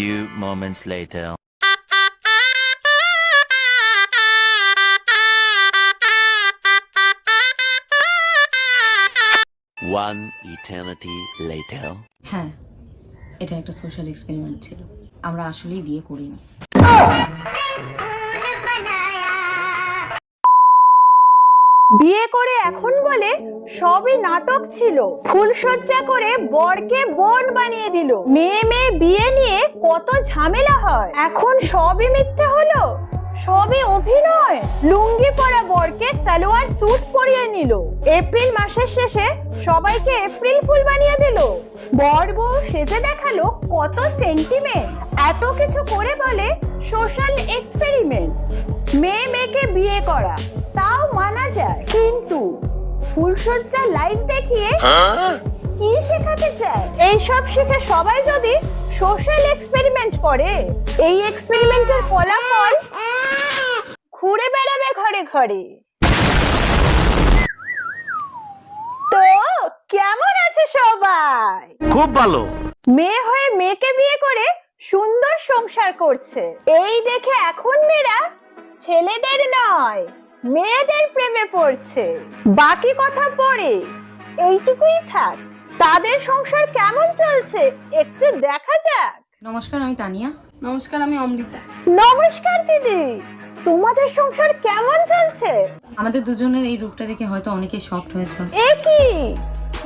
few moments later. One eternity later. হ্যাঁ এটা একটা সোশ্যাল এক্সপেরিমেন্ট ছিল আমরা আসলেই বিয়ে করিনি বিয়ে করে এখন বলে সবই নাটক ছিল। ফুলসজ্জা করে বরকে বোন বানিয়ে দিল। মেয়ে মেয়ে বিয়ে নিয়ে কত ঝামেলা হয়। এখন সবই মিথ্যে হলো, সবই অভিনয়। লুঙ্গি পরা বরকে সালোয়ার স্যুট পরিয়ে নিল। এপ্রিল মাসের শেষে সবাইকে এপ্রিল ফুল বানিয়ে দিল। বর বউ সেজে দেখাল কত সেন্টিমেন্ট এত কিছু করে বলে সোশ্যাল এক্সপেরিমেন্ট মেয়ে মেয়েকে বিয়ে করা। তাও মানা যায়। কিন্তু ফুলসজ্জা লাইভ দেখিয়ে কি শেখাতে চায়? এইসব শিখে সবাই যদি সোশ্যাল এক্সপেরিমেন্ট করে এই এক্সপেরিমেন্টের ফলাফল ঘুরে বেড়াবে ঘরে ঘরে। তো কেমন আছে সবাই? খুব ভালো। মেয়ে হয়ে মেয়েকে বিয়ে করে সুন্দর সংসার করছে। এই দেখে এখন মেয়েরা ছেলেদের নয় মেয়েদের প্রেমে পড়ছে। বাকি কথা পরে এইটুকুই থাক। তাদের সংসার কেমন চলছে একটু দেখা যাক। নমস্কার আমি তানিয়া। নমস্কার আমি অমৃতা। নমস্কার দিদি। তোমাদের সংসার কেমন চলছে? আমাদের দুজনের এই রূপটা দেখে হয়তো অনেকে শকড হয়েছে। এ কি?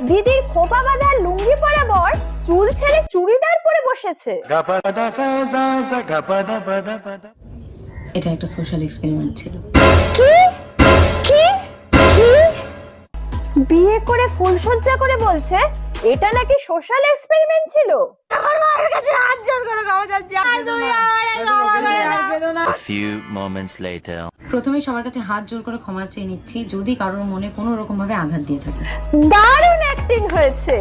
দিদির খোপা বাঁধা লুঙ্গি পরা বর চুল ছেড়ে চুড়িদার পরে বসেছে। এটা একটা সোশ্যাল এক্সপেরিমেন্ট ছিল। কি? কি? কি? বিয়ে করে ফুলসজ্জা করে বলছে? এটা নাকি সোশ্যাল এক্সপেরিমেন্ট ছিল? আমার মায়ের কাছে হাত জোর করে ক্ষমা চাচ্ছি আর তুমি. প্রথমে সবার কাছে হাত জোর করে ক্ষমা চেয়ে নিচ্ছি যদি কারোর মনে কোনো রকম ভাবে আঘাত দিয়ে থাকে। দারুণ অ্যাক্টিং হয়েছে।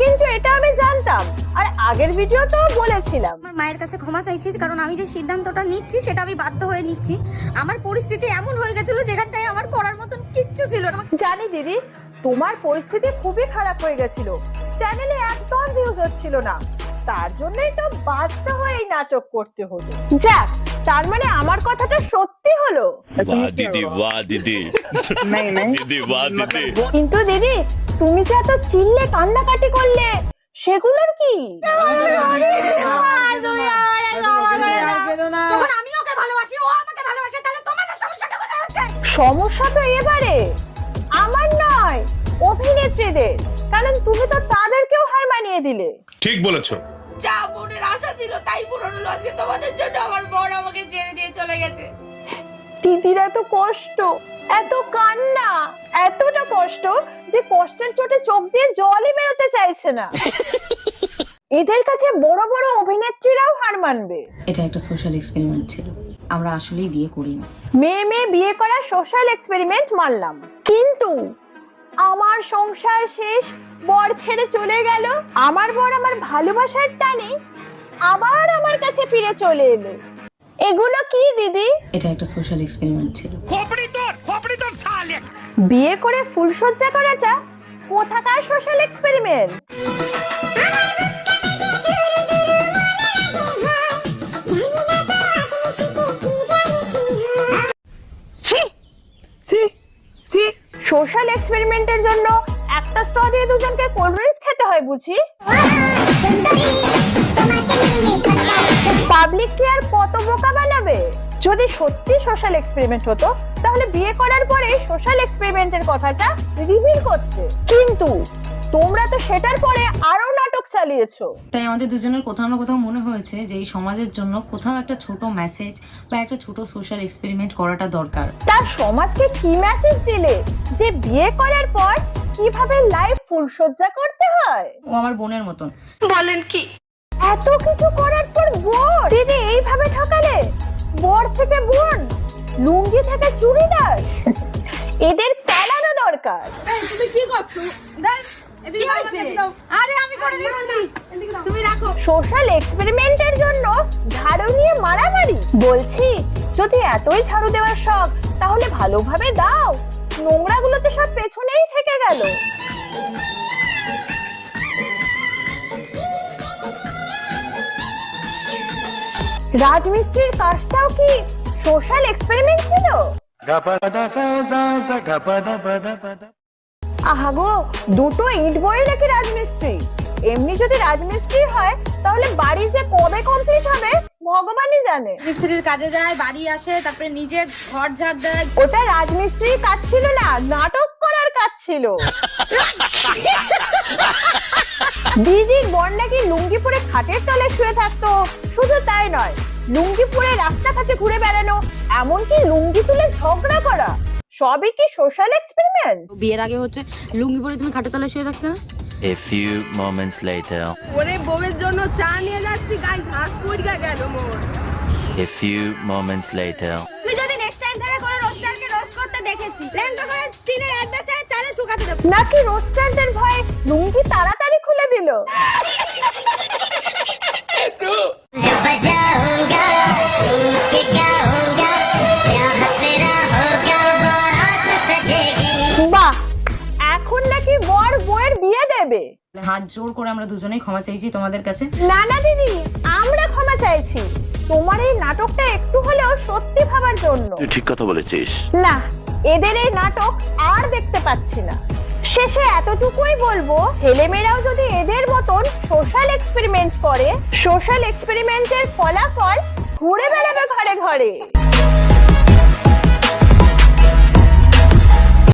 কিন্তু এটা আমি জানতাম। আর আগের ভিডিওতেও বলেছিলাম। আমার মায়ের কাছে ক্ষমা চাইছি কারণ আমি যে সিদ্ধান্তটা নিচ্ছি সেটা আমি বাধ্য হয়ে নিচ্ছি। আমার পরিস্থিতি এমন হয়ে গেছিল যেখানটায় আমার করার মতন কিচ্ছু ছিল না। জানি দিদি তোমার পরিস্থিতি খুবই খারাপ হয়ে গেছিল। চ্যানেলে একদম ভিউজ হচ্ছিল না। তার জন্যই তো বাধ্য হয়ে নাটক করতে হলো। যাক তার মানে আমার কথাটা সত্যি হলো? দিদি দিদি। কিন্তু দিদি তুমি যে এত চিল্লে কান্নাকাটি করলে সেগুলোর কি? সমস্যা তো এবারে। আমার নয় অভিনেত্রীদের। কারণ তুমি তো তাদেরকেও হার মানিয়ে দিলে। ঠিক বলেছ। যা মনের আশা ছিল তাই পূরণ হলো। আজকে তোমাদের জন্য আমার বড় আমাকে ছেড়ে দিয়ে চলে গেছে। দিদির এত কষ্ট। এত কান্না এতটা কষ্ট যে কষ্টের চোটে চোখ দিয়ে জলই বেরোতে চাইছে না। এদের কাছে বড় বড় অভিনেত্রীরাও হার মানবে। এটা একটা সোশ্যাল এক্সপেরিমেন্ট ছিল। আমরা আসলেই বিয়ে করিনি। মেয়ে মেয়ে বিয়ে করা সোশ্যাল এক্সপেরিমেন্ট মানলাম। কিন্তু আমার সংসার শেষ বর ছেড়ে চলে গেল। আমার বর আমার ভালোবাসার টানে আবার আমার কাছে ফিরে চলে এলো। এগুলো কি দিদি? এটা একটা সোশ্যাল এক্সপেরিমেন্ট ছিল। খপড়ি তোর খপড়ি তোর শালে বিয়ে করে ফুলসজ্জা করাটা কোথাকার সোশ্যাল এক্সপেরিমেন্ট সোশ্যাল এক্সপেরিমেন্টের জন্য একটা স্ট্র দিয়ে দুজনকে কোল্ড ড্রিঙ্কস খেতে হয় বুঝি? পাবলিক কি আর কত বোকা বানাবে? যদি সত্যি সোশ্যাল এক্সপেরিমেন্ট হতো তাহলে বিয়ে করার পরে সোশ্যাল এক্সপেরিমেন্টের কথাটা রিভিল করতে। কিন্তু তোমরা তো সেটার পরে আরও নাটক চালিয়েছো। তাই আমাদের দুজনের কোথাও না কোথাও মনে হয়েছে যে এই সমাজের জন্য কোথাও একটা ছোট মেসেজ বা একটা ছোট সোশ্যাল এক্সপেরিমেন্ট করাটা দরকার। তার সমাজকে কি মেসেজ দিলে? যে বিয়ে করার পর কীভাবে লাইফ ফুলসজ্জা করতে হয়? ও আমার বোনের মতন। বলেন কি? এত কিছু করার পর থেকে বোন লুঙ্গি থেকে চুড়িদার। এদের তেলানো দরকার। তুমি কি করছ? দেখ এদিকে হয়েছে? আরে আমি করে দিচ্ছি। তুমি রাখো। সোশ্যাল এক্সপেরিমেন্টের জন্য ঝাড়ু নিয়ে মারামারি। বলছি যদি এতই ঝাড়ু দেওয়ার শখ তাহলে ভালোভাবে দাও। নোংরাগুলো তো সব পেছনেই থেকে গেল। রাজমিস্ত্রির কাজটাও কি সোশ্যাল এক্সপেরিমেন্ট ছিল. আহাগো দুটো ইট বই নাকি রাজমিস্ত্রি? এমনি যদি রাজমিস্ত্রি হয় তাহলে বাড়ি যে কবে কমপ্লিট হবে ভগবানই জানে। মিস্ত্রির কাজে যায় বাড়ি আসে তারপরে নিজে ঘর ঝাড় দেয়। ওটা রাজমিস্ত্রির কাজ ছিল না নাটক করার কাজ ছিল। দিদির বর নাকি লুঙ্গি পরে খাটের তলায় শুয়ে থাকতো? শুধু তাই নয় লুঙ্গি পরে রাস্তাঘাটে ঘুরে বেড়ানো এমনকি লুঙ্গি তুলে ঝগড়া করা সবই কি সোশ্যাল এক্সপেরিমেন্ট বিয়ের আগে হচ্ছে লুঙ্গি পরে তুমি খাটের তলায় শুয়ে থাকতে না? A few moments later. ওরে বউয়ের জন্য চা নিয়ে যাচ্ছি গাই ভাগ পড়িয়া গেল মোর। A few moments later. তুমি যদি নেক্সট টাইম থেকে কোনো রোস্টারকে রোস্ট করতে দেখেছি তো করে টিনের অ্যাড্রেসে চালে শুকাতে দেবো। নাকি রোস্টারদের ভয়ে লুঙ্গি তাড়াতাড়ি দিল বাহ এখন নাকি বর বউয়ের বিয়ে দেবে। হাত জোর করে আমরা দুজনেই ক্ষমা চাইছি তোমাদের কাছে। না না দিদি আমরা ক্ষমা চাইছি। তোমার এই নাটকটা একটু হলেও সত্যি ভাবার জন্য। তুই ঠিক কথা বলেছিস। না এদের এই নাটক আর দেখতে পাচ্ছি না। শেষে এতটুকুই বলব, ছেলেমেয়েরাও যদি এদের মতন সোশ্যাল এক্সপেরিমেন্ট করে সোশ্যাল এক্সপেরিমেন্টের ফলাফল ঘুরে বেড়াবে ঘরে ঘরে।